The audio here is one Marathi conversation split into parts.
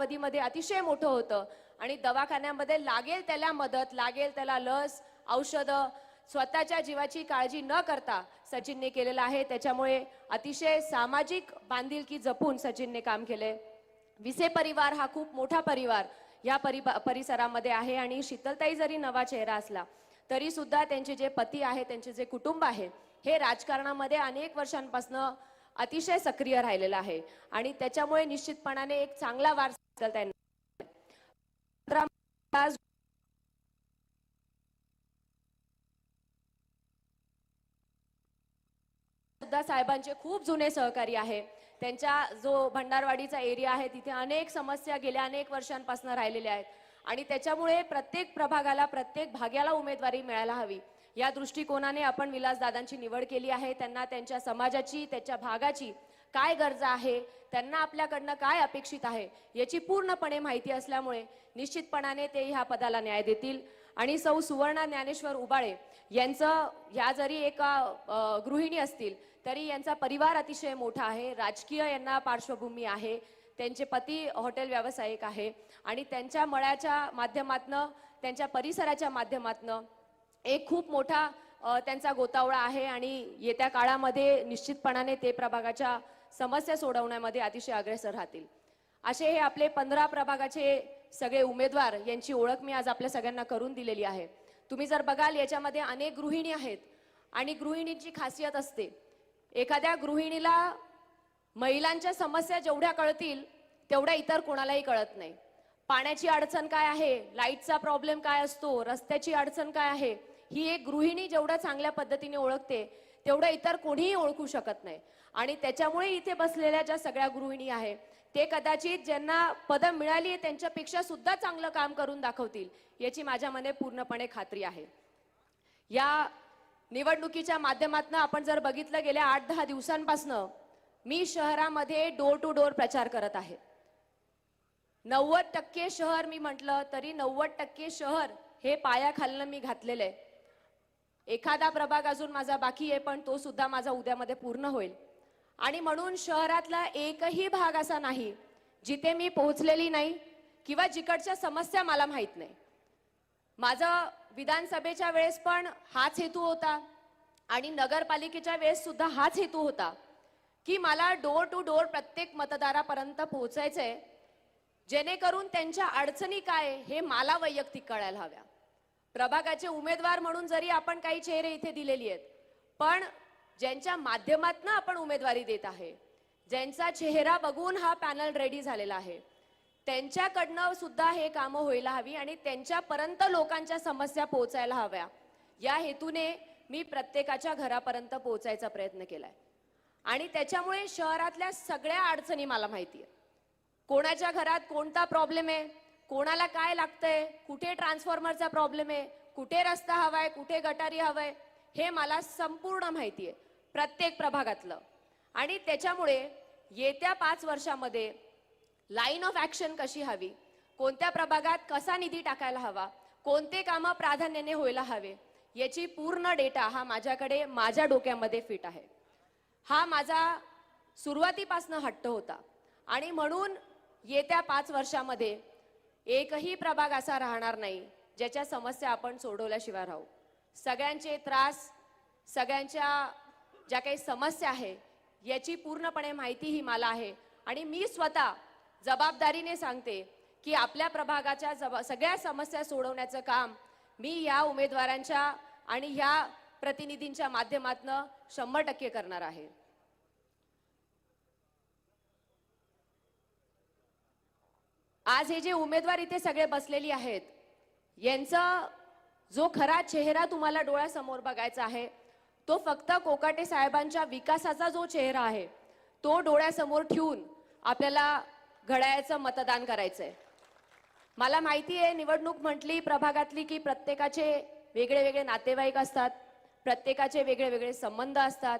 कालावधीमध्ये अतिशय मोठं होतं. आणि दवाखान्यामध्ये लागेल त्याला मदत लागेल त्याला लस औषधं स्वतःच्या जीवाची काळजी न करता सचिनने केलेलं आहे. त्याच्यामुळे अतिशय सामाजिक बांधिलकी जपून सचिनने काम केले. विसे परिवार हा खूप मोठा परिवार या परि परिसरामध्ये आहे आणि शीतलताई जरी नवा चेहरा असला तरी सुद्धा त्यांचे जे पती आहे त्यांचे जे कुटुंब आहे हे राजकारणामध्ये अनेक वर्षांपासून अतिशय सक्रिय राहिलेलं आहे. आणि त्याच्यामुळे निश्चितपणाने एक चांगला वारसा शीतलताईंना सुद्धा साहेबांचे खूप जुने सहकारी आहे. त्यांच्या जो भंडारवाडीचा एरिया आहे तिथे अनेक समस्या गेल्या अनेक वर्षांपासून राहिलेल्या आहेत. आणि त्याच्यामुळे प्रत्येक प्रभागाला प्रत्येक भाग्याला उमेदवारी मिळायला हवी. या दृष्टिकोनाने आपण विलासदादांची निवड केली आहे. त्यांना त्यांच्या समाजाची त्याच्या भागाची काय गरजा आहे त्यांना आपल्याकडनं काय अपेक्षित आहे याची पूर्णपणे माहिती असल्यामुळे निश्चितपणाने ते ह्या पदाला न्याय देतील. आणि सौ सुवर्णा ज्ञानेश्वर उबाळे यांचं ह्या जरी एका गृहिणी असतील तरी यांचा परिवार अतिशय मोठा आहे राजकीय यांना पार्श्वभूमी आहे त्यांचे पती हॉटेल व्यावसायिक आहे आणि त्यांच्या मळ्याच्या माध्यमातनं त्यांच्या परिसराच्या माध्यमातनं एक खूप मोठा त्यांचा गोतावळा आहे आणि येत्या काळामध्ये निश्चितपणाने ते प्रभागाच्या समस्या सोडवण्यामध्ये अतिशय अग्रेसर राहतील. असे हे आपले पंधरा प्रभागाचे सगळे उमेदवार यांची ओळख मी आज आपल्या सगळ्यांना करून दिलेली आहे. तुम्ही जर बघाल याच्यामध्ये अनेक गृहिणी आहेत आणि गृहिणींची खासियत असते. एखाद्या गृहिणीला महिलांच्या समस्या जेवढ्या कळतील तेवढ्या इतर कोणालाही कळत नाही. पाण्याची अडचण काय आहे? लाईटचा प्रॉब्लेम काय असतो? रस्त्याची अडचण काय आहे? ही एक गृहिणी जेवढ्या चांगल्या पद्धतीने ओळखते तेवढं इतर कोणीही ओळखू शकत नाही. आणि त्याच्यामुळे इथे बसलेल्या ज्या सगळ्या गृहिणी आहे ते कदाचित ज्यांना पदं मिळाली त्यांच्यापेक्षा सुद्धा चांगलं काम करून दाखवतील याची माझ्या मने पूर्णपणे खात्री आहे. या निवडणुकीच्या माध्यमातून आपण जर बघितलं गेल्या आठ दहा दिवसांपासनं मी शहरामध्ये डोर टू डोर प्रचार करत आहे. नव्वद टक्के शहर मी म्हटलं तरी नव्वद टक्के शहर हे पायाखालनं मी घातलेलं आहे. एखादा प्रभाग अजून माझा बाकी आहे पण तो सुद्धा माझा उद्यामध्ये पूर्ण होईल. आणि म्हणून शहरातला एकही भाग असा नाही जिथे मी पोहोचलेली नाही किंवा जिकडच्या समस्या मला माहीत नाही. माझं विधानसभेच्या वेळेस पण हाच हेतू होता आणि नगरपालिकेच्या वेळेस सुद्धा हाच हेतू होता की मला डोर टू डोर प्रत्येक मतदारापर्यंत पोहोचायचंय जेणेकरून त्यांच्या अडचणी काय हे मला वैयक्तिक कळायला हव्या. प्रभागाचे उमेदवार म्हणून जरी आपण काही चेहरे इथे दिलेली आहेत पण ज्यांच्या माध्यमातून आपण उमेदवारी देत आहे ज्यांचा चेहरा बघून हा पॅनल रेडी झालेला आहे त्यांच्याकडनं सुद्धा हे कामं व्हायला हवी आणि त्यांच्यापर्यंत लोकांच्या समस्या पोहोचायला हव्या. या हेतूने मी प्रत्येकाच्या घरापर्यंत पोहोचायचा प्रयत्न केलाय. आणि त्याच्यामुळे शहरातल्या सगळ्या अडचणी मला माहिती आहे कोणाच्या घरात कोणता प्रॉब्लेम आहे? कोणाला काय लागतंय? कुठे ट्रान्सफॉर्मरचा प्रॉब्लेम आहे? कुठे रस्ता हवाय? कुठे गटारी हवाय? हे मला संपूर्ण माहिती आहे प्रत्येक प्रभागातलं. आणि त्याच्यामुळे येत्या पाच वर्षामध्ये लाईन ऑफ ॲक्शन कशी हवी? कोणत्या प्रभागात कसा निधी टाकायला हवा? कोणते कामं प्राधान्याने व्हायला हवे? याची पूर्ण डेटा हा माझ्याकडे माझ्या डोक्यामध्ये फिट आहे. हा माझा सुरुवातीपासनं हट्ट होता. आणि म्हणून येत्या पाच वर्षामध्ये एकही प्रभाग असा राहणार नाही ज्याच्या समस्या आपण सोडवल्याशिवाय राहू. सगळ्यांचे त्रास सगळ्यांच्या ज्या काही समस्या आहे याची पूर्णपणे माहिती ही मला आहे. आणि मी स्वतः जबाबदारीने सांगते की आपल्या प्रभागाच्या जबा सगळ्या समस्या सोडवण्याचं काम मी या उमेदवारांच्या आणि ह्या प्रतिनिधींच्या माध्यमातून शंभर टक्के करणार आहे. आज हे जे उमेदवार इथे सगळे बसलेली आहेत यांचा जो खरा चेहरा तुम्हाला डोळ्यासमोर बघायचा आहे तो फक्त कोकाटे साहेबांच्या विकासाचा जो चेहरा आहे तो डोळ्यासमोर ठेवून आपल्याला घड्याळ्याचं मतदान करायचंय. मला माहिती आहे निवडणूक म्हटली प्रभागातली की प्रत्येकाचे वेगळे वेगळे नातेवाईक असतात प्रत्येकाचे वेगळे वेगळे संबंध असतात.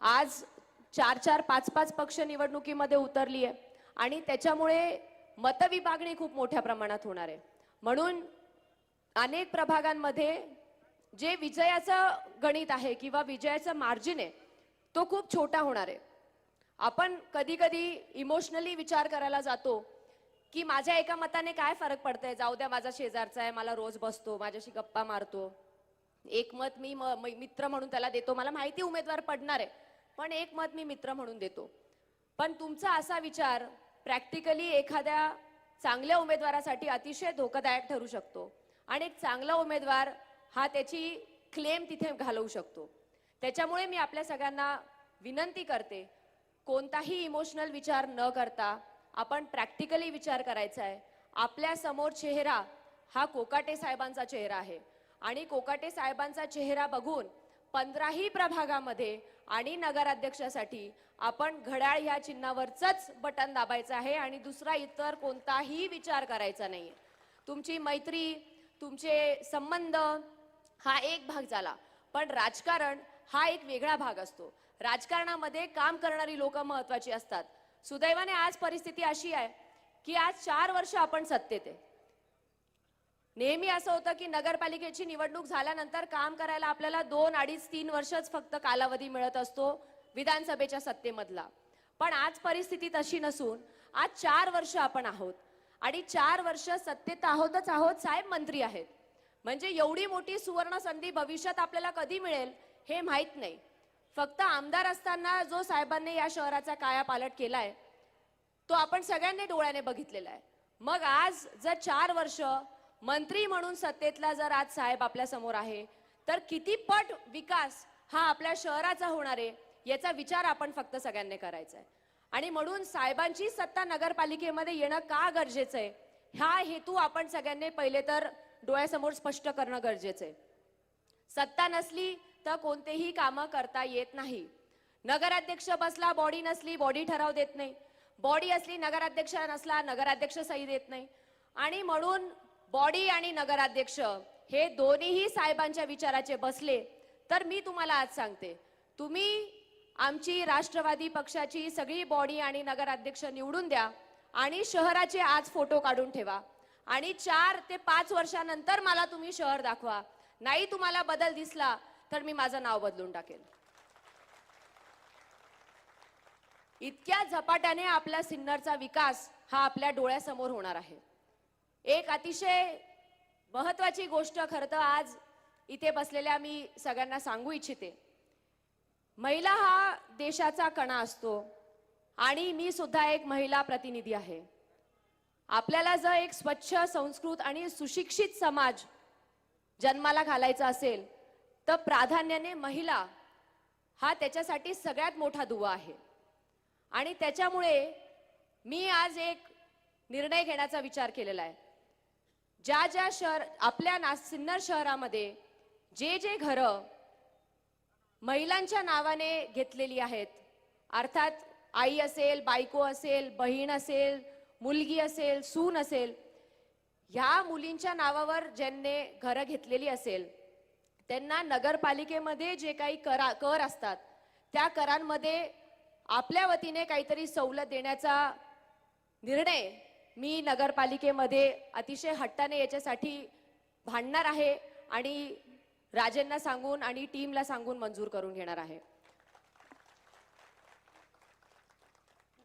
आज चार चार पाच पाच पक्ष निवडणुकीमध्ये उतरली आहे आणि त्याच्यामुळे मतविभागणी खूप मोठ्या प्रमाणात होणार आहे. म्हणून अनेक प्रभागांमध्ये जे विजयाचं गणित आहे किंवा विजयाचं मार्जिन आहे तो खूप छोटा होणार आहे. आपण कधी कधी इमोशनली विचार करायला जातो की माझ्या एका मताने काय फरक पडतंय? जाऊ द्या माझा शेजारचा आहे मला रोज बसतो माझ्याशी गप्पा मारतो. एक मत मी म- म- मित्र म्हणून त्याला देतो. मला माहिती उमेदवार पडणार आहे पण एक मत मी मित्र म्हणून देतो. पण तुमचा असा विचार प्रॅक्टिकली एखाद्या चांगल्या उमेदवारासाठी अतिशय धोकादायक ठरू शकतो. आणि एक चांगला उमेदवार हा त्याची क्लेम तिथे घालवू शकतो. त्याच्यामुळे मी आपल्या सगळ्यांना विनंती करते कोणताही इमोशनल विचार न करता आपण प्रॅक्टिकली विचार करायचा आहे. आपल्यासमोर चेहरा हा कोकाटे साहेबांचा चेहरा आहे. आणि कोकाटे साहेबांचा चेहरा बघून पंधराही प्रभागामध्ये आणि नगराध्यक्षासाठी आपण घड्याळ ह्या चिन्हावरच बटन दाबायचं आहे आणि दुसरा इतर कोणताही विचार करायचा नाही तुमची मैत्री तुमचे संबंध हा एक भाग झाला. पण राजकारण हा एक वेगळा भाग असतो. राजकारणामध्ये काम करणारी लोक महत्वाची असतात. सुदैवाने आज परिस्थिती अशी आहे की आज चार वर्ष आपण सत्तेत आहे. नेहमी असं होतं की नगरपालिकेची निवडणूक झाल्यानंतर काम करायला आपल्याला दोन अडीच तीन वर्षच फक्त कालावधी मिळत असतो विधानसभेच्या सत्तेमधला. पण आज परिस्थिती तशी नसून आज चार वर्ष आपण आहोत आणि चार वर्ष सत्तेत आहोतच आहोत साहेब मंत्री आहेत. म्हणजे एवढी मोठी सुवर्ण संधी भविष्यात आपल्याला कधी मिळेल हे माहीत नाही. फक्त आमदार असताना जो साहेबांनी या शहराचा काया पालट केलाय तो आपण सगळ्यांनी डोळ्याने बघितलेला आहे. मग आज जर चार वर्ष मंत्री म्हणून सत्तेतला जर आज साहेब आपल्यासमोर आहे तर किती पट विकास हा आपल्या शहराचा होणार आहे याचा विचार आपण फक्त सगळ्यांनी करायचा आहे आणि म्हणून साहेबांची सत्ता नगरपालिकेमध्ये येणं का गरजेचं आहे हा हेतू आपण सगळ्यांनी पहिले तर डोळ्यासमोर स्पष्ट करणं गरजेचं आहे सत्ता नसली तर कोणतेही कामं करता येत नाही. नगराध्यक्ष बसला बॉडी नसली बॉडी ठराव देत नाही. बॉडी असली नगराध्यक्ष नसला नगराध्यक्ष सही देत नाही. आणि म्हणून बॉडी आणि नगराध्यक्ष हे दोन्हीही साहेबांच्या विचाराचे बसले तर मी तुम्हाला आज सांगते. तुम्ही आमची राष्ट्रवादी पक्षाची सगळी बॉडी आणि नगराध्यक्ष निवडून द्या आणि शहराचे आज फोटो काढून ठेवा. आणि चार ते पाच वर्षानंतर मला तुम्ही शहर दाखवा. नाही तुम्हाला बदल दिसला तर मी माझं नाव बदलून टाकेल इतक्या झपाट्याने आपल्या सिन्नरचा विकास हा आपल्या डोळ्यासमोर होणार आहे. एक अतिशय महत्वाची गोष्ट खरं तर आज इथे बसलेल्या मी सगळ्यांना सांगू इच्छिते. महिला हा देशाचा कणा असतो आणि मी सुद्धा एक महिला प्रतिनिधी आहे. आपल्याला जर एक स्वच्छ संस्कृत आणि सुशिक्षित समाज जन्माला घालायचा असेल तर प्राधान्याने महिला हा त्याच्यासाठी सगळ्यात मोठा दुवा आहे. आणि त्याच्यामुळे मी आज एक निर्णय घेण्याचा विचार केलेला आहे. ज्या ज्या शहर आपल्या ना सिन्नर शहरामध्ये जे जे घरं महिलांच्या नावाने घेतलेली आहेत अर्थात आई असेल बायको असेल बहीण असेल मुलगी असेल सून असेल ह्या मुलींच्या नावावर ज्यांनी घरं घेतलेली असेल त्यांना नगरपालिकेमध्ये जे काही करा कर असतात त्या करांमध्ये आपल्या वतीने काहीतरी सवलत देण्याचा निर्णय मी नगरपालिकेमध्ये अतिशय हट्टाने याच्यासाठी भांडणार आहे आणि राजेंना सांगून आणि टीमला सांगून मंजूर करून घेणार आहे.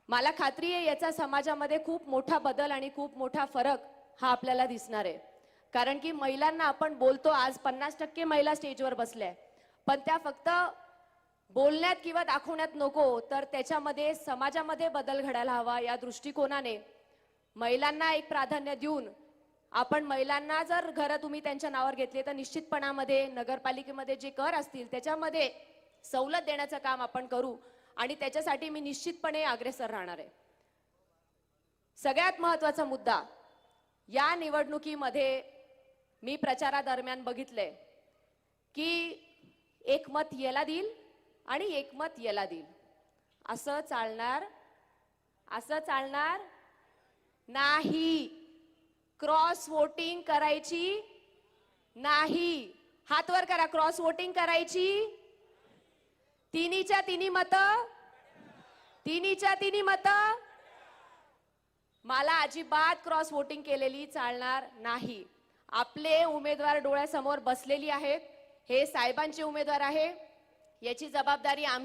मला खात्री आहे याचा समाजामध्ये खूप मोठा बदल आणि खूप मोठा फरक हा आपल्याला दिसणार आहे. कारण की महिलांना आपण बोलतो आज पन्नास टक्के महिला स्टेजवर बसल्या पण त्या फक्त बोलण्यात किंवा दाखवण्यात नको तर त्याच्यामध्ये समाजामध्ये बदल घडायला हवा या दृष्टिकोनाने महिलांना एक प्राधान्य देऊन आपण महिलांना जर घरं तुम्ही त्यांच्या नावावर घेतली तर निश्चितपणामध्ये नगरपालिकेमध्ये जे कर असतील त्याच्यामध्ये सवलत देण्याचं काम आपण करू आणि त्याच्यासाठी मी निश्चितपणे अग्रेसर राहणार आहे. सगळ्यात महत्त्वाचा मुद्दा या निवडणुकीमध्ये मी प्रचारादरम्यान बघितलंय की एक मत याला देईल आणि एक मत याला देईल. असं चालणार असं चालणार नाही. क्रॉस वोटिंग करायची नाही. हात वर करा क्रॉस वोटिंग करायची. तिन्हीच्या तिन्ही मत. तिन्हीच्या तिन्ही मत. मला अजिबात क्रॉस वोटिंग केलेली चालणार नाही. आपले उमेदवार डोळ्यासमोर बसलेली आहेत. हे साहेबांचे उमेदवार आहे. याची जबाबदारी आम